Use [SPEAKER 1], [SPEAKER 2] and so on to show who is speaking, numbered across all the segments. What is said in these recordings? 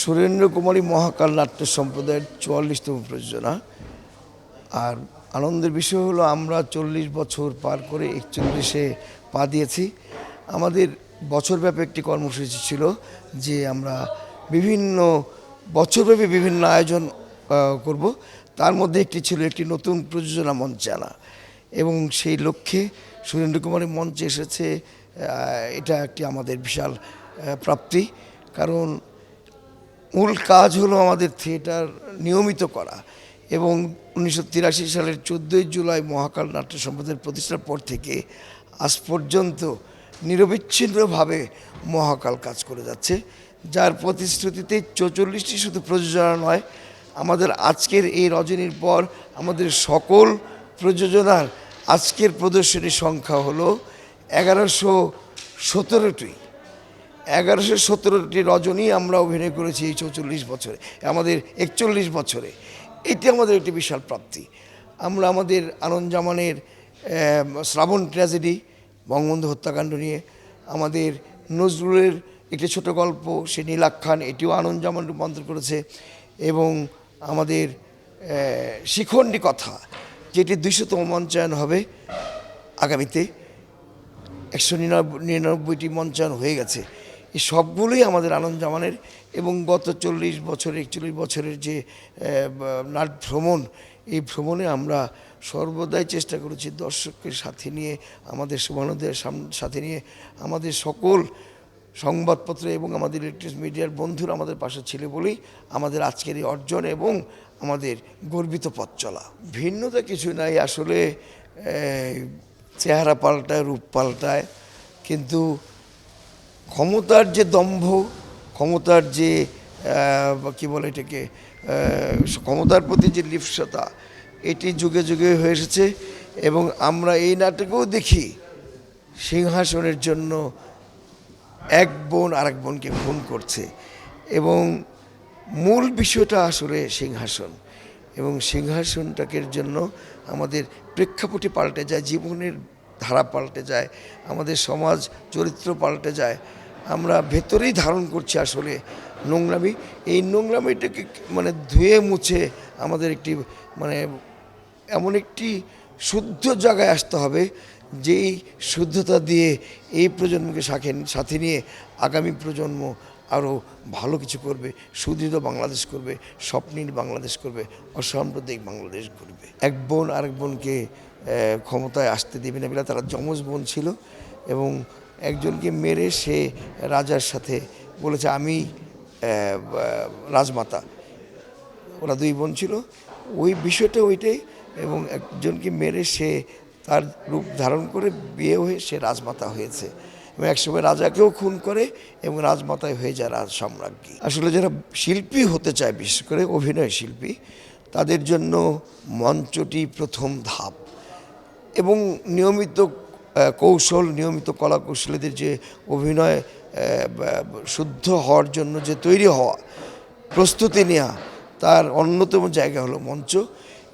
[SPEAKER 1] সুরেন্দ্র কুমারী মহাকাল নাট্য সম্প্রদায়ের চুয়াল্লিশতম প্রযোজনা। আর আনন্দের বিষয় হলো আমরা চল্লিশ বছর পার করে একচল্লিশে পা দিয়েছি। আমাদের বছরব্যাপী একটি কর্মসূচি ছিল যে আমরা বিভিন্ন বছরব্যাপী বিভিন্ন আয়োজন করব। তার মধ্যে একটি ছিল একটি নতুন প্রযোজনা মঞ্চে আনা এবং সেই লক্ষ্যে সুরেন্দ্র কুমারের মঞ্চে এসেছে এটা একটি আমাদের বিশাল প্রাপ্তি। কারণ মূল কাজ হলো আমাদের থিয়েটার নিয়মিত করা এবং উনিশশো তিরাশি সালের চোদ্দোই জুলাই মহাকাল নাট্য সম্প্রদায়ের প্রতিষ্ঠার পর থেকে আজ পর্যন্ত নিরবিচ্ছিন্নভাবে মহাকাল কাজ করে যাচ্ছে। যার প্রতিশ্রুতিতে চৌচল্লিশটি শুধু প্রযোজনা নয়, আমাদের আজকের এই রজনীর পর আমাদের সকল প্রযোজনার আজকের প্রদর্শনীর সংখ্যা হলো এগারোশো সতেরোটি। এগারোশো সতেরোটি রজনী আমরা অভিনয় করেছি এই চৌচল্লিশ বছরে, আমাদের একচল্লিশ বছরে। এটি আমাদের একটি বিশাল প্রাপ্তি। আমরা আমাদের আনন্দ জামানের শ্রাবণ ট্র্যাজেডি বঙ্গবন্ধু হত্যাকাণ্ড নিয়ে, আমাদের নজরুলের একটি ছোট গল্প, সে নীলাক্ষান এটিও আনন্দ জামান রূপান্তর করেছে এবং আমাদের শিখণ্ডী কথা, যেটি দুইশতম মঞ্চায়ন হবে আগামীতে, একশো নিরানব্বই নিরানব্বইটি মঞ্চায়ন হয়ে গেছে। এই সবগুলোই আমাদের আনন্দ জামানের এবং গত চল্লিশ বছর, একচল্লিশ বছরের যে নাট ভ্রমণ, এই ভ্রমণে আমরা সর্বদাই চেষ্টা করেছি দর্শককে সাথে নিয়ে, আমাদের শুভানুদের সাথে নিয়ে, আমাদের সকল সংবাদপত্র এবং আমাদের ইলেকট্রিক মিডিয়ার বন্ধুরা আমাদের পাশে ছিল বলেই আমাদের আজকের এই অর্জন এবং আমাদের গর্বিত পথ চলা। ভিন্নতা কিছু নাই আসলে চেহারা পাল্টায়, রূপ পাল্টায়, কিন্তু ক্ষমতার যে দম্ভ, ক্ষমতার যে কি বলে এটাকে ক্ষমতার প্রতি যে লিপ্সতা এটি যুগে যুগে হয়ে এসেছে এবং আমরা এই নাটকেও দেখি সিংহাসনের জন্য এক বোন আরেক বোনকে খুন করছে এবং মূল বিষয়টা আসলে সিংহাসন এবং সিংহাসনটাকের জন্য আমাদের প্রেক্ষাপটে পাল্টে যায়, জীবনের ধারা পাল্টে যায়, আমাদের সমাজ চরিত্র পাল্টে যায়। আমরা ভেতরেই ধারণ করছি আসলে নোংরামি। এই নোংরামিটাকে মানে ধুয়ে মুছে আমাদের একটি মানে এমন একটি শুদ্ধ জায়গায় আসতে হবে, যেই শুদ্ধতা দিয়ে এই প্রজন্মকে সাথে সাথে নিয়ে আগামী প্রজন্ম আরও ভালো কিছু করবে, সুদৃঢ় বাংলাদেশ করবে, স্বপ্নীল বাংলাদেশ করবে, অসাম্প্রদায়িক বাংলাদেশ করবে এক বোন আরেক বোনকে ক্ষমতায় আসতে দেবে না বলে তারা যমজ বোন ছিল এবং একজনকে মেরে সে রাজার সাথে বলেছে, আমি রাজমাতা। ওরা দুই বোন ছিল। ওই বিষয়টা ওইটাই, এবং একজনকে মেরে সে তার রূপ ধারণ করে বিয়ে হয়ে সে রাজমাতা হয়েছে। এবং একসময় রাজাকেও খুন করে, এবং রাজমাতায় হয়ে যায় রাজ সম্রাজ্ঞী। আসলে যারা শিল্পী হতে চায়, বিশেষ করে অভিনয় শিল্পী, তাদের জন্য মঞ্চটি প্রথম ধাপ। এবং নিয়মিত কৌশল, নিয়মিত কলা কৌশলীদের যে অভিনয় শুদ্ধ হওয়ার জন্য যে তৈরি হওয়া, প্রস্তুতি নেওয়া তার অন্যতম জায়গা হলো মঞ্চ।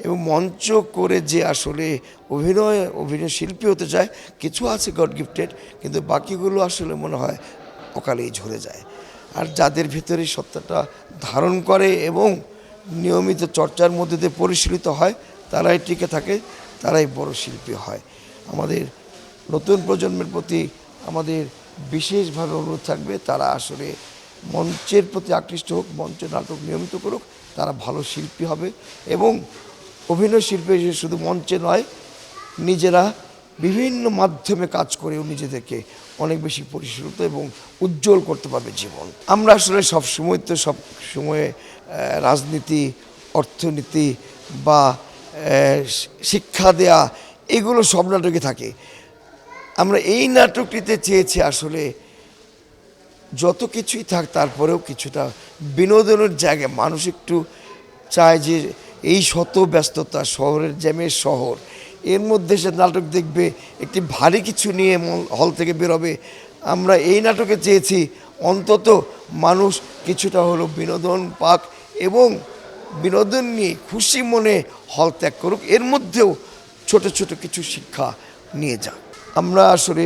[SPEAKER 1] এবং মঞ্চ করে যে আসলে অভিনয় অভিনয় শিল্পী হতে চায় কিছু আছে গড গিফটেড কিন্তু বাকিগুলো আসলে মনে হয় অকালেই ঝরে যায়। আর যাদের ভিতরে সত্তাটা ধারণ করে এবং নিয়মিত চর্চার মধ্যে দিয়ে পরিশীলিত হয়, তারাই টিকে থাকে, তারাই বড় শিল্পী হয়। আমাদের নতুন প্রজন্মের প্রতি আমাদের বিশেষভাবে অনুরোধ থাকবে, তারা আসলে মঞ্চের প্রতি আকৃষ্ট হোক, মঞ্চ নাটক নিয়মিত করুক, তারা ভালো শিল্পী হবে এবং অভিনয় শিল্পী শুধু মঞ্চে নয়, নিজেরা বিভিন্ন মাধ্যমে কাজ করেও নিজেদেরকে অনেক বেশি পরিশ্রুত এবং উজ্জ্বল করতে পারবে জীবন। আমরা আসলে সব সময় তো সব সময়ে রাজনীতি, অর্থনীতি বা শিক্ষা দেয়া, এগুলো সব নাটকে থাকে। আমরা এই নাটকটিতে চেয়েছি আসলে যত কিছুই থাক তারপরেও কিছুটা বিনোদনের জায়গায় মানুষ একটু চায় যে এই শত ব্যস্ততা, শহরের জ্যামের শহর, এর মধ্যে সে নাটক দেখবে, একটি ভারী কিছু নিয়ে হল থেকে বেরোবে। আমরা এই নাটকে চেয়েছি অন্তত মানুষ কিছুটা হলো বিনোদন পাক এবং বিনোদন নিয়ে খুশি মনে হল ত্যাগ করুক, এর মধ্যেও ছোট ছোট কিছু শিক্ষা নিয়ে যাক। আমরা আসলে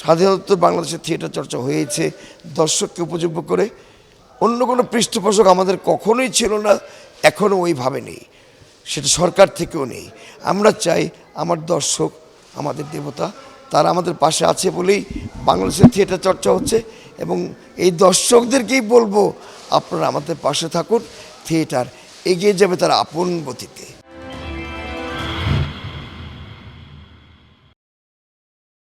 [SPEAKER 1] সাধারণত বাংলাদেশের থিয়েটার চর্চা হয়েছে, দর্শককে উপযোগ্য করে। অন্য কোনো পৃষ্ঠপোষক আমাদের কখনোই ছিল না এখনও ওইভাবে নেই। সেটা সরকার থেকেও নেই। আমরা চাই আমার দর্শক, আমাদের দেবতা, তারা আমাদের পাশে আছে বলেই বাংলাদেশের থিয়েটার চর্চা হচ্ছে এবং এই দর্শকদেরকেই বলব, আপনারা আমাদের পাশে থাকুন, থিয়েটার এগিয়ে যাবে তার আপন গতিতে।